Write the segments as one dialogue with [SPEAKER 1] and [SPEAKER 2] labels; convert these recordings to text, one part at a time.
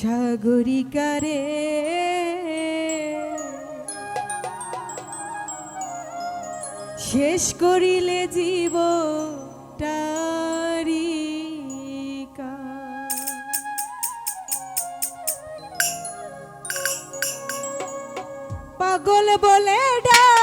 [SPEAKER 1] সাগরিকারে। শেষ করিলে জীব পাগল বলে ডা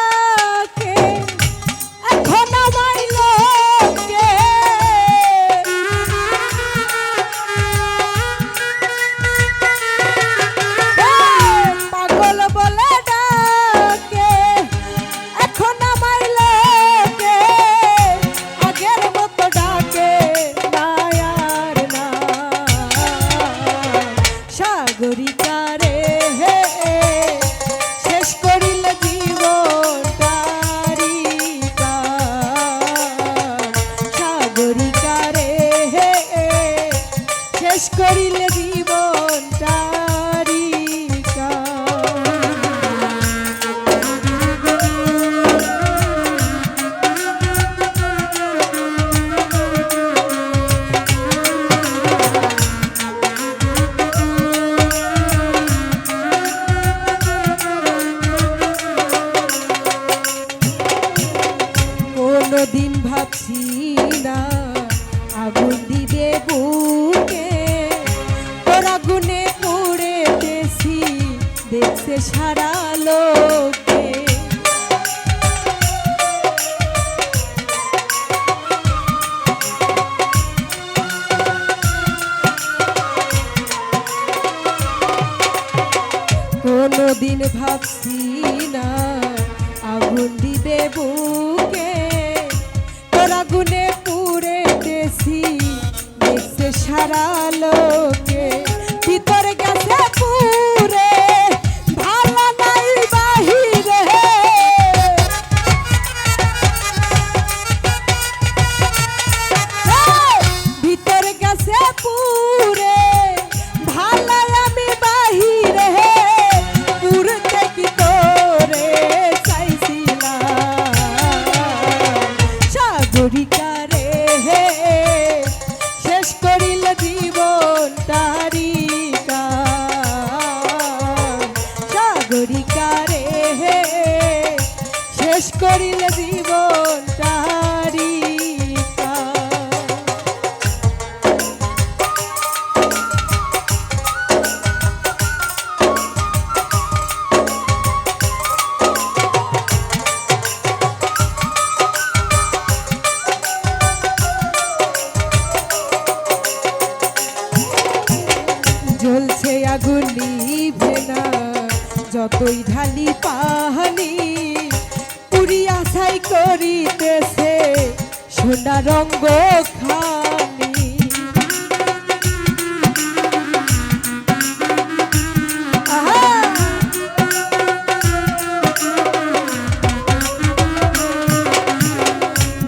[SPEAKER 1] সারা লোকে। কোনদিন ভাবছি না আগুন দিবে বুকে। তোরা গুনে নিভে না যতই ঢালি পাহানি পুরিয়া ছাই করিতেছে সোনা রঙ্গ খানি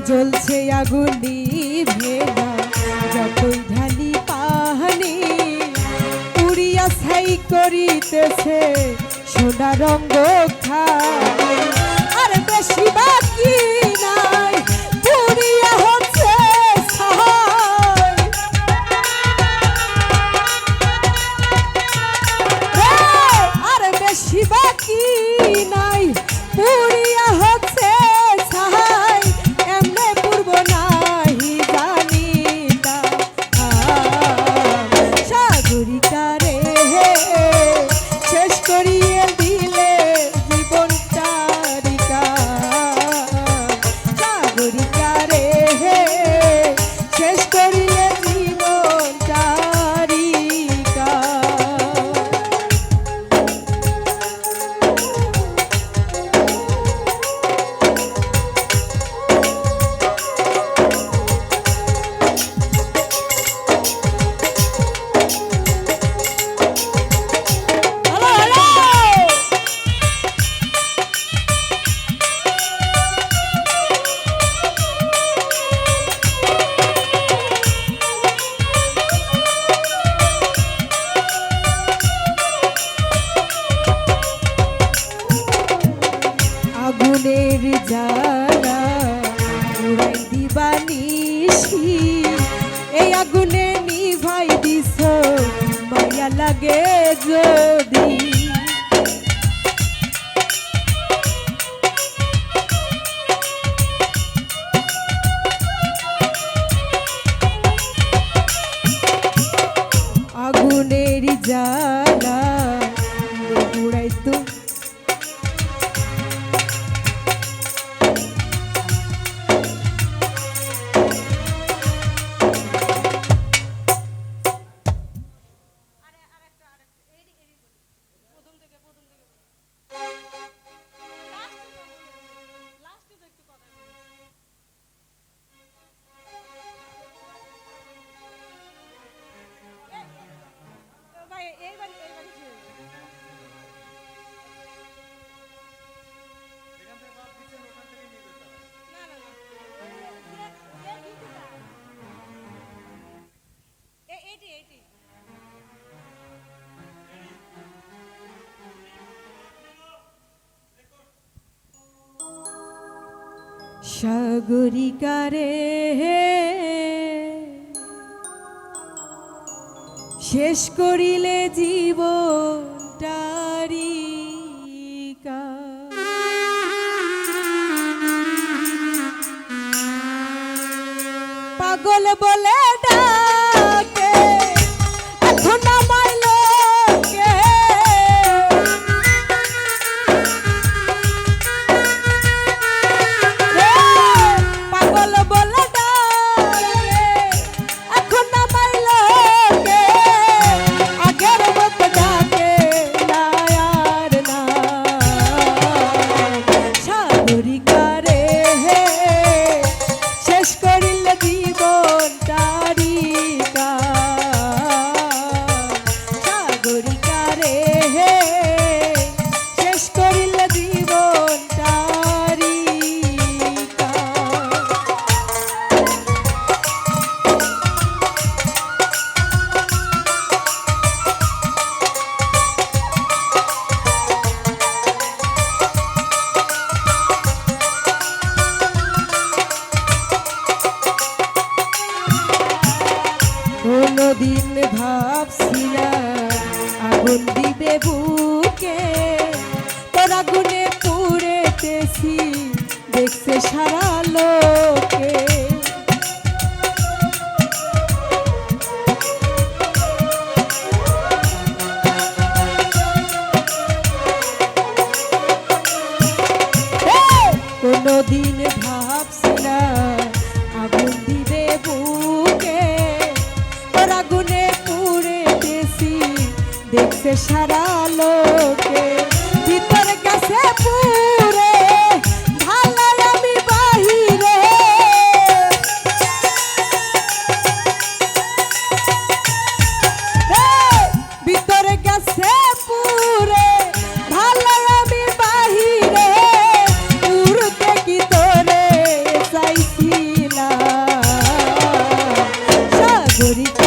[SPEAKER 1] জ্বলছে আগুন নিভে যতই করিতেছে সোনা রঙ্গ খায় আর বেশি বাকি আগুনে নিভাই দিস মায়া লাগে যোগ। সাগরিকারে শেষ করিলে জীবনটারি পাগল বলে ডা Chorito.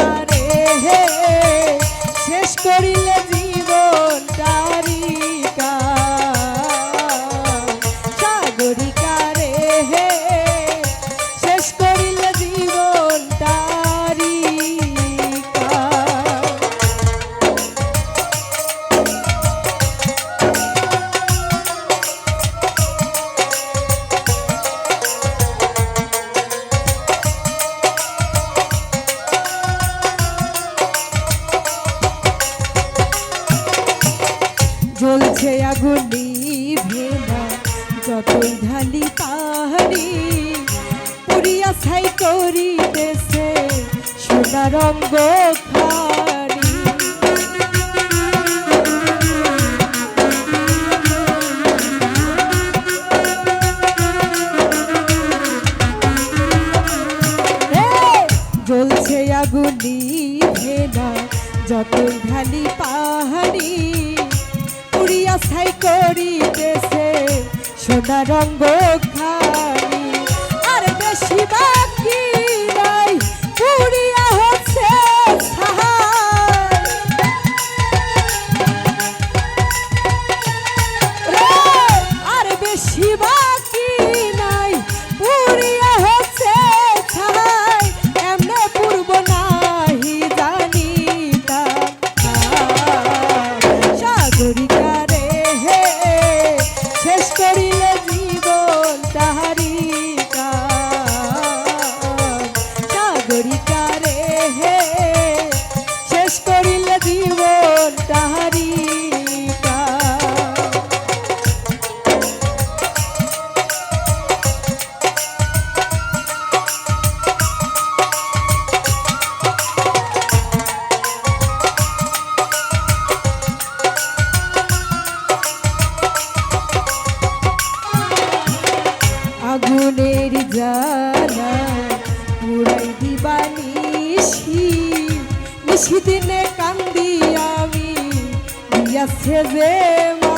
[SPEAKER 1] রঙ্গ খারি জ্বলছে আগুনি ভেনা যতই ঢালি পাহাড়ি। উড়িয়া ছাই করিতেছে সোনা রঙ্গ খারি কান্দি আমি দিয়াছে যে মাটি